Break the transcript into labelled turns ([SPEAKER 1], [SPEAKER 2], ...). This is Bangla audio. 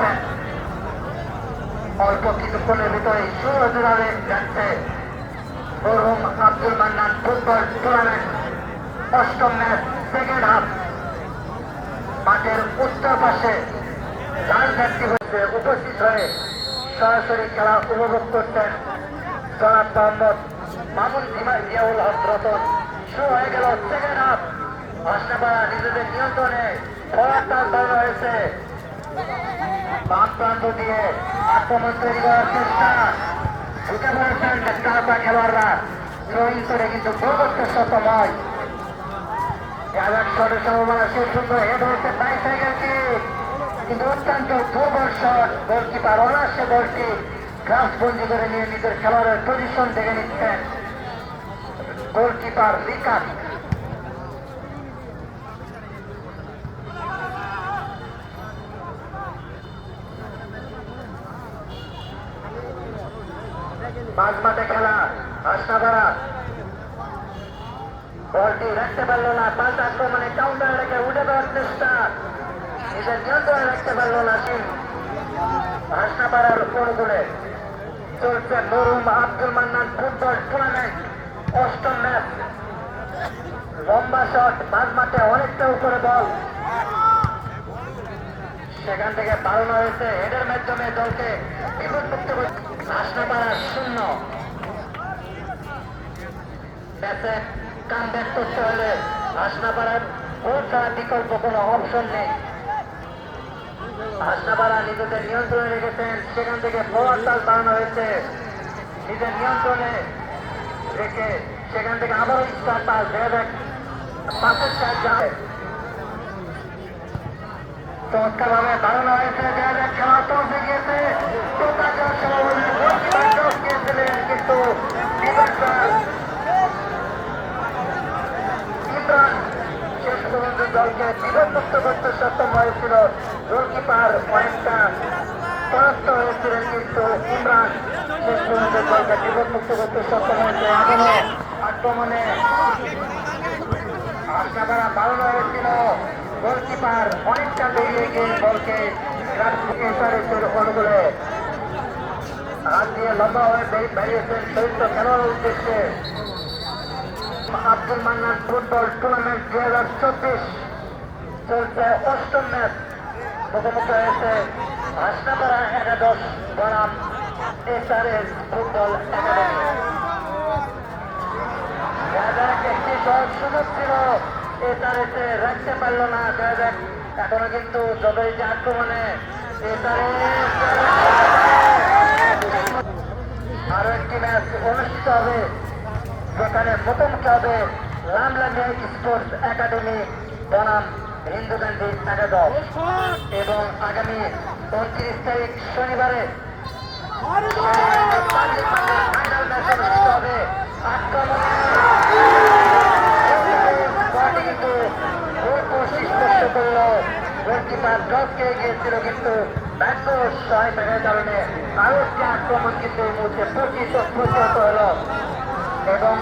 [SPEAKER 1] করছেন অল্প কিছুক্ষণের ভিতরে শুরু হতে যাচ্ছে মরহুম আব্দুল মান্নান ফুটবল টুর্নামেন্ট অষ্টম ম্যাচ সেকেন্ড হাফ মাঠের উত্তর পাশে লাল হচ্ছে উপস্থিত হয়ে সরাসরি খেলা উপভোগ করছেন জনাব মোহাম্মদ মামুন জিমা- জিয়াউল হক রতন। শুরু হয়ে গেল সেকেন্ড হাফ হাসনাপাড়া নিজেদের নিয়ন্ত্রণে ফলার ধরা হয়েছে। বাম প্রান্ত দিয়ে আক্রমণ তৈরি করার চেষ্টা। ঢুকে পড়েছেন কারপা খেলোয়াড়রা। থ্রোইং করে কিন্তু গোল করতে সক্ষম হয় যাদের শটের সম্ভাবনা সে সুন্দর হেড হয়েছে বাইসাইকেল কি। কিন্তু অত্যন্ত দুর্বল শট গোলকিপার অনার্সে বলটি গ্রাস বন্দি করে নিয়ে নিজের খেলোয়াড়ের পজিশন থেকে নিচ্ছেন গোলকিপার রিকাত বলটি রাখতে পারল না পাল্টা আক্রমণে কাউন্টার রেখে চলছে নরুম অষ্টম ম্যাচ লম্বা শট মাঝ মাঠে অনেকটা উপরে বল সেখান থেকে বাড়ানো হয়েছে। হেডের মাধ্যমে দলকে বিপদমুক্ত করে হাসনাপাড়া শূন্য। ম্যাচে কাম ব্যাক করতে হলে হাসনাপাড়ার গোল ছাড়া বিকল্প কোনো অপশন নেই। হাসনাপাড়া নিজেদের নিয়ন্ত্রণে রেখেছেন। সেখান থেকে ফোয়ার তাল বাড়ানো হয়েছে। নিজের নিয়ন্ত্রণে রেখে সেখান থেকে আবারও স্টার পাস দেখ পাশের সাহায্য চমৎকার ভাবে বাড়ানো হয়েছে দেয়া দেখ খেলা চলতে গিয়েছে। টস গিয়েছিলেন কিন্তু শেষ পর্যন্ত দলকে বিপদমুক্ত করতে সক্ষম হয়েছিল। গোলকিপার অনেকটা পরাস্ত হয়েছিলেন, কিন্তু ইমরান শেষ পর্যন্ত দলকে বিপদমুক্ত করতে সক্ষম আক্রমণে আশাবারা বাড়ানো হয়েছিল। গোলকিপার অনেকটা বেরিয়ে গিয়ে বলকে এসআরএসের অনুকূলে। হাত দিয়ে লম্বা হয়ে বেরিয়ে- বেরিয়েছেন চরিত্র খেলোয়াড়ের উদ্দেশ্যে আব্দুল মান্নান ফুটবল টুর্নামেন্ট দুই হাজার চব্বিশ। চলছে অষ্টম ম্যাচ। মুখোমুখি হয়েছে হাসনাপাড়া একাদশ বনাম এসআরএস ফুটবল একাডেমি। একটি সহজ সুযোগ ছিল। এসআরএসে রাখতে পারল না জায়গায় এখনও কিন্তু যতই যে আক্রমণে আরও একটি ম্যাচ অনুষ্ঠিত হবে, যেখানে মুখোমুখি হবে লামলামিয়া স্পোর্টস একাডেমি বনাম হিন্দু গান্ধী একাদশ। এবং আগামী উনত্রিশ তারিখ শনিবারে ফাইনাল ম্যাচ অনুষ্ঠিত হবে আক্রমণে বলটি কিন্তু গোলপোস্ট স্পর্শ করল গোলকিপার ড্রপ গিয়েছিল কিন্তু ভাগ্য সহায়তার কারণে আরও একটি আক্রমণ কিন্তু এই মুহূর্তে প্রতিহত প্রতিহত হলো। এবং